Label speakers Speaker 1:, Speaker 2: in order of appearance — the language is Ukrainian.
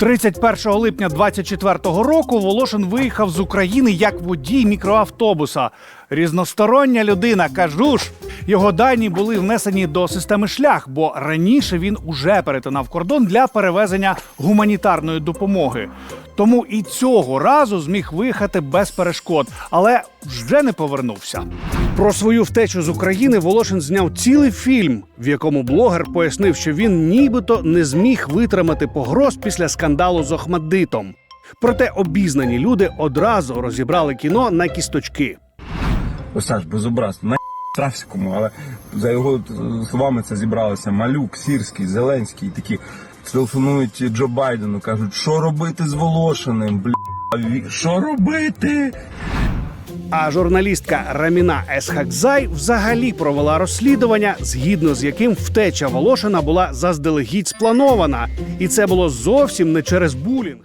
Speaker 1: 31 липня 24-го року Волошин виїхав з України як водій мікроавтобуса. Різностороння людина, кажу ж. Його дані були внесені до системи шлях, бо раніше він уже перетинав кордон для перевезення гуманітарної допомоги. Тому і цього разу зміг виїхати без перешкод, але вже не повернувся. Про свою втечу з України Волошин зняв цілий фільм, в якому блогер пояснив, що він нібито не зміг витримати погроз після скандалу з Охмаддитом. Проте обізнані люди одразу розібрали кіно на кісточки.
Speaker 2: Ось Саш, безобраз, Травському, але за його словами це зібралися Малюк, Сірський, Зеленський, такі телефонують Джо Байдену, кажуть, що робити з Волошиним, бля, що робити?
Speaker 1: А журналістка Раміна Есхакзай взагалі провела розслідування, згідно з яким втеча Волошина була заздалегідь спланована, і це було зовсім не через булінг.